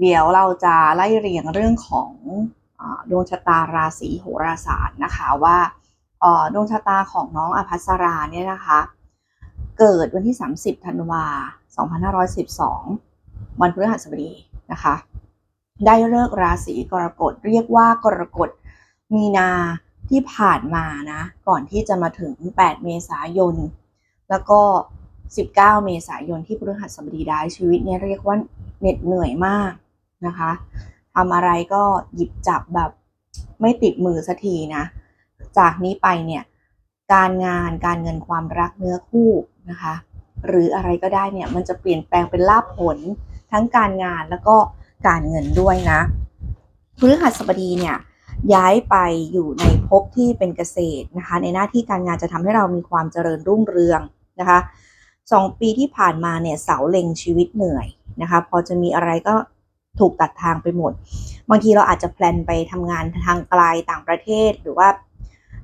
เดี๋ยวเราจะไล่เรียงเรื่องของอดวงชะตาราศีโหราศาสตร์นะคะว่าดวงชะตาของน้องอภัสราเนี่ยนะคะ เกิดวันที่ 30 ธันวา 2512 วันพฤหัสบดีนะคะ ได้เลิกราศีกรกฎเรียกว่ากรกฎมีนาที่ผ่านมานะก่อนที่จะมาถึง 8 เมษายน แล้วก็ 19 เมษายนที่พฤหัสบดีได้ชีวิตเนี่ยเรียกว่าเหน็ดเหนื่อยมาก นะคะทำอะไรก็หยิบจับแบบไม่ติดมือสักทีนะ จากนี้ไปเนี่ยการงานการเงินความรักเนื้อคู่นะคะ หรืออะไรก็ได้เนี่ยมันจะเปลี่ยนแปลงเป็นลาภผลทั้งการงานแล้วก็การเงินด้วยนะพฤหัสบดีเนี่ยย้ายไปอยู่ในภพที่เป็นเกษตรนะคะ ในหน้าที่การงานจะทำให้เรามีความเจริญรุ่งเรืองนะคะสองปีที่ผ่านมาเนี่ยเสาเล็งชีวิตเหนื่อยนะคะ พอจะมีอะไรก็ ถูกตัดทางไปหมด บางทีเราอาจจะแพลนไปทำงานทางไกลต่างประเทศหรือว่า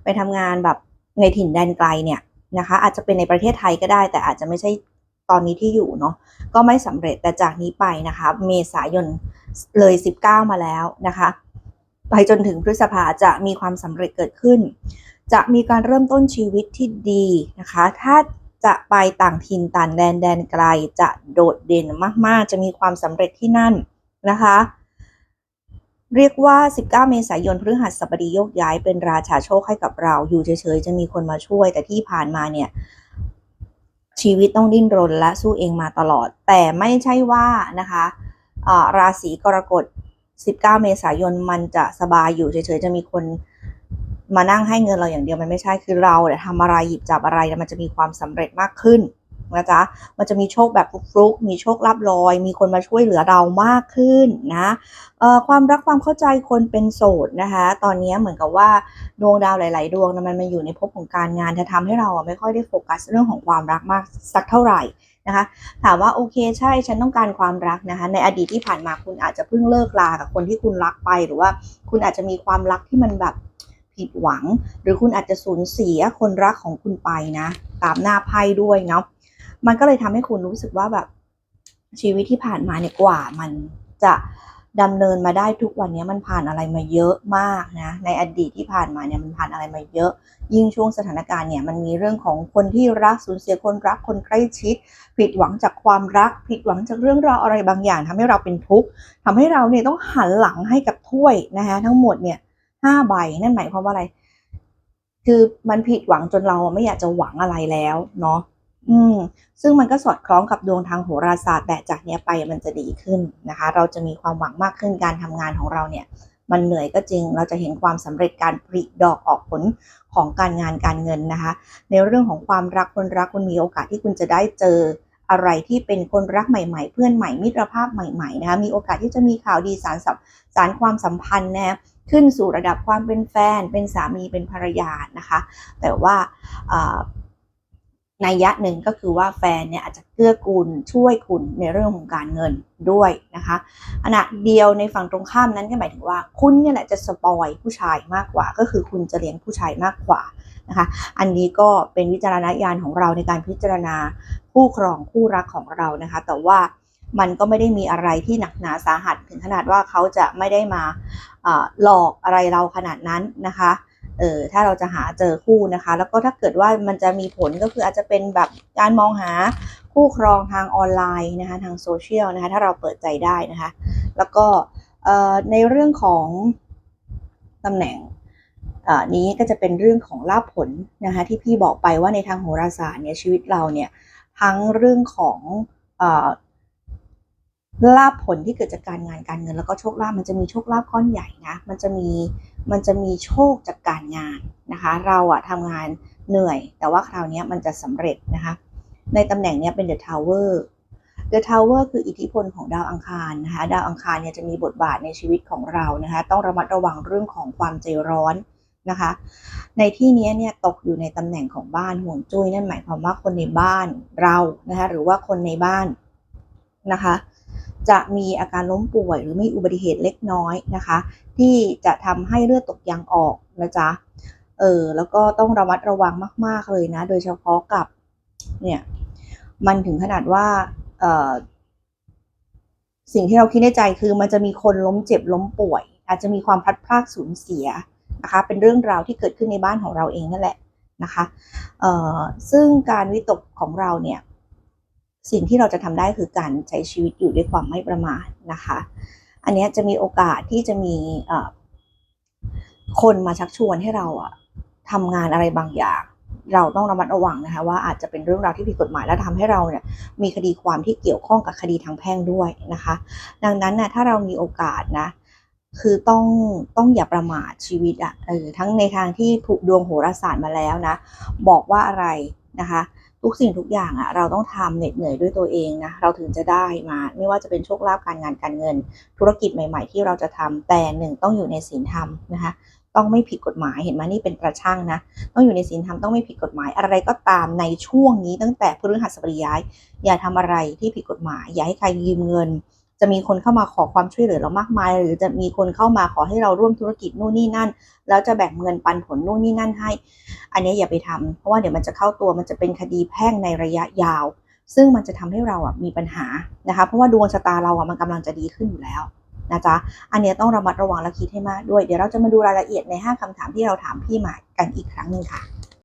ไปทำงานแบบในถิ่นแดนไกลเนี่ยนะคะ อาจจะเป็นในประเทศไทยก็ได้ แต่อาจจะไม่ใช่ตอนนี้ที่อยู่เนาะก็ไม่สำเร็จแต่จากนี้ไปนะคะ เมษายนเลย 19 มาแล้วนะคะไปจนถึงพฤษภาจะมีความสำเร็จเกิดขึ้น จะมีการเริ่มต้นชีวิตที่ดีนะคะ ถ้าจะไปต่างถิ่นต่างแดนแดนไกล จะโดดเด่นมากๆ จะมีความสำเร็จที่นั่น นะคะ เรียกว่า 19 เมษายนพฤหัสบดีโยกย้ายเป็นราชาโชคให้กับเรา อยู่เฉยๆ จะมีคนมาช่วย แต่ที่ผ่านมาเนี่ย ชีวิตต้องดิ้นรนและสู้เองมาตลอด แต่ไม่ใช่ว่านะคะราศีกรกฎ 19 เมษายนมันจะสบายอยู่เฉยๆ จะมีคนมานั่งให้เงินเราอย่างเดียวมันไม่ใช่คือเราเนี่ยทำอะไรหยิบจับอะไรเนี่ยมันจะมีความสำเร็จมากขึ้น นะจ๊ะ มันจะมีโชคแบบฟลุกๆมีโชคลับลอย มีคนมาช่วยเหลือเรามากขึ้นนะเอ่อความรักความเข้าใจคนเป็นโสดนะคะ ตอนนี้เหมือนกับว่าดวงดาวหลาย ๆ ดวงมันมาอยู่ในภพของการงานจะทำให้เราไม่ค่อยได้โฟกัสเรื่องของความรักมากสักเท่าไหร่นะคะถามว่าโอเคใช่ฉันต้องการความรักนะคะในอดีตที่ผ่านมาคุณอาจจะเพิ่งเลิกลากับคนที่คุณรักไป หรือว่าคุณอาจจะมีความรักที่มันแบบผิดหวัง หรือคุณอาจจะสูญเสียคนรักของคุณไปนะตามหน้าไพ่ด้วยเนาะ มันก็เลยทำให้คุณรู้สึกว่าแบบชีวิตที่ผ่านมาเนี่ยกว่ามันจะดำเนินมาได้ทุกวันนี้มันผ่านอะไรมาเยอะมากนะ ในอดีตที่ผ่านมาเนี่ยมันผ่านอะไรมาเยอะ ยิ่งช่วงสถานการณ์เนี่ยมันมีเรื่องของคนที่รักสูญเสียคนรักคนใกล้ชิด ผิดหวังจากความรัก ผิดหวังจากเรื่องราวอะไรบางอย่างทำให้เราเป็นทุกข์ทำให้เราเนี่ยต้องหันหลังให้กับถ้วยนะคะทั้งหมดเนี่ยห้าใบนั่นหมายความว่าอะไร คือมันผิดหวังจนเราไม่อยากจะหวังอะไรแล้วเนาะ อืมซึ่งมันก็สอดคล้องกับดวงทางโหราศาสตร์แต่จากเนี้ยไปมันจะดีขึ้นนะคะ เราจะมีความหวังมากขึ้นการทำงานของเราเนี่ย มันเหนื่อยก็จริงเราจะเห็นความสำเร็จการผลิดอกออกผลของการงานการเงินนะคะ ในเรื่องของความรักคนรักคุณมีโอกาสที่คุณจะได้เจออะไรที่เป็นคนรักใหม่ ๆ เพื่อนใหม่มิตรภาพใหม่ๆนะคะมีโอกาสที่จะมีข่าวดีสารสัมสารความสัมพันธ์นะขึ้นสู่ระดับความเป็นแฟน เป็นสามีเป็นภรรยานะคะ แต่ว่า นยะหนึ่งก็คือว่าแฟนเนี่ยอาจจะเกื้อกูลช่วยคุณในเรื่องของการเงินด้วยนะคะขณะเดียวในฝั่งตรงข้ามนั้นก็หมายถึงว่าคุณเนี่ยแหละจะสปอยผู้ชายมากกว่า ก็คือคุณจะเลี้ยงผู้ชายมากกว่านะคะ อันนี้ก็เป็นวิจารณญาณของเราในการพิจารณาคู่ครองคู่รักของเรานะคะ แต่ว่ามันก็ไม่ได้มีอะไรที่หนักหนาสาหัสถึงขนาดว่าเขาจะไม่ได้มาหลอกอะไรเราขนาดนั้นนะคะ เออถ้าเราจะหาเจอคู่นะคะ แล้วก็ถ้าเกิดว่ามันจะมีผลก็คืออาจจะเป็นแบบการมองหาคู่ครองทางออนไลน์นะคะทางโซเชียลนะคะถ้าเราเปิดใจได้นะคะ แล้วก็ในเรื่องของตำแหน่งนี้ก็จะเป็นเรื่องของลาภผลนะคะที่พี่บอกไปว่าในทางโหราศาสตร์เนี่ยชีวิตเราเนี่ยทั้งเรื่องของลาภผลที่เกิดจากการงานการเงิน แล้วก็โชคลาภมันจะมีโชคลาภก้อนใหญ่นะมันจะมี มันจะมีโชคจากการงานนะคะ เราอะทำงานเหนื่อย แต่ว่าคราวนี้มันจะสำเร็จนะคะ ในตำแหน่งนี้เป็น The Tower The Tower คืออิทธิพลของดาวอังคารนะคะ ดาวอังคารเนี่ยจะมีบทบาทในชีวิตของเรานะคะ ต้องระมัดระวังเรื่องของความใจร้อนนะคะ ในที่นี้เนี่ยตกอยู่ในตำแหน่งของบ้านห่วงจุ้ยนั่นหมายความว่าคนในบ้านเรานะคะ หรือว่าคนในบ้านนะคะ จะมีอาการล้มป่วยหรือมีอุบัติเหตุเล็กน้อยนะคะ ที่จะทำให้เลือดตกยางออกนะจ๊ะเออแล้วก็ต้องระมัดระวังมาก ๆเลยนะ โดยเฉพาะกับเนี่ยมันถึงขนาดว่าเออสิ่งที่เราคิดในใจคือมันจะมีคนล้มเจ็บล้มป่วย อาจจะมีความพลัดพรากสูญเสียนะคะเป็นเรื่องราวที่เกิดขึ้นในบ้านของเราเองนั่นแหละนะคะเออซึ่งการวิตกของเราเนี่ย สิ่งที่เราจะทำได้คือการใช้ชีวิตอยู่ด้วยความไม่ประมาทนะคะ อันนี้จะมีโอกาสที่จะมีคนมาชักชวนให้เราอะทำงานอะไรบางอย่าง เราต้องระมัดระวังนะคะว่าอาจจะเป็นเรื่องราวที่ผิดกฎหมายและทำให้เราเนี่ยมีคดีความที่เกี่ยวข้องกับคดีทางแพ่งด้วยนะคะ ดังนั้นนะถ้าเรามีโอกาสนะคือต้องต้องอย่าประมาทชีวิตอะเออทั้งในทางที่ผูกดวงโหราศาสตร์มาแล้วนะ บอกว่าอะไรนะคะ ทุกสิ่งทุกอย่างอะเราต้องทำเหน็ดเหนื่อยด้วยตัวเองนะเราถึงจะได้มา ไม่ว่าจะเป็นโชคลาภการงานการเงิน ธุรกิจใหม่ ๆ ที่เราจะทำแต่หนึ่งต้องอยู่ในศีลธรรมนะคะต้องไม่ผิดกฎหมายเห็นไหมนี่เป็นประช่างนะ ต้องอยู่ในศีลธรรมต้องไม่ผิดกฎหมายอะไรก็ตามในช่วงนี้ตั้งแต่พฤหัสบดีย้าย อย่าทำอะไรที่ผิดกฎหมายอย่าให้ใครยืมเงิน จะมีคนเข้ามาขอความช่วยเหลือเรามากมาย หรือจะมีคนเข้ามาขอให้เราร่วมธุรกิจนู่นนี่นั่น แล้วจะแบ่งเงินปันผลนู่นนี่นั่นให้ อันนี้อย่าไปทำเพราะว่าเดี๋ยวมันจะเข้าตัวมันจะเป็นคดีแพ่งในระยะยาว ซึ่งมันจะทำให้เราอะมีปัญหานะคะเพราะว่าดวงชะตาเราอะมันกำลังจะดีขึ้นอยู่แล้วนะจ๊ะ อันนี้ต้องระมัดระวังและคิดให้มากด้วย เดี๋ยวเราจะมาดูรายละเอียดใน 5คำถามที่เราถามพี่หมายกันอีกครั้งหนึ่งค่ะ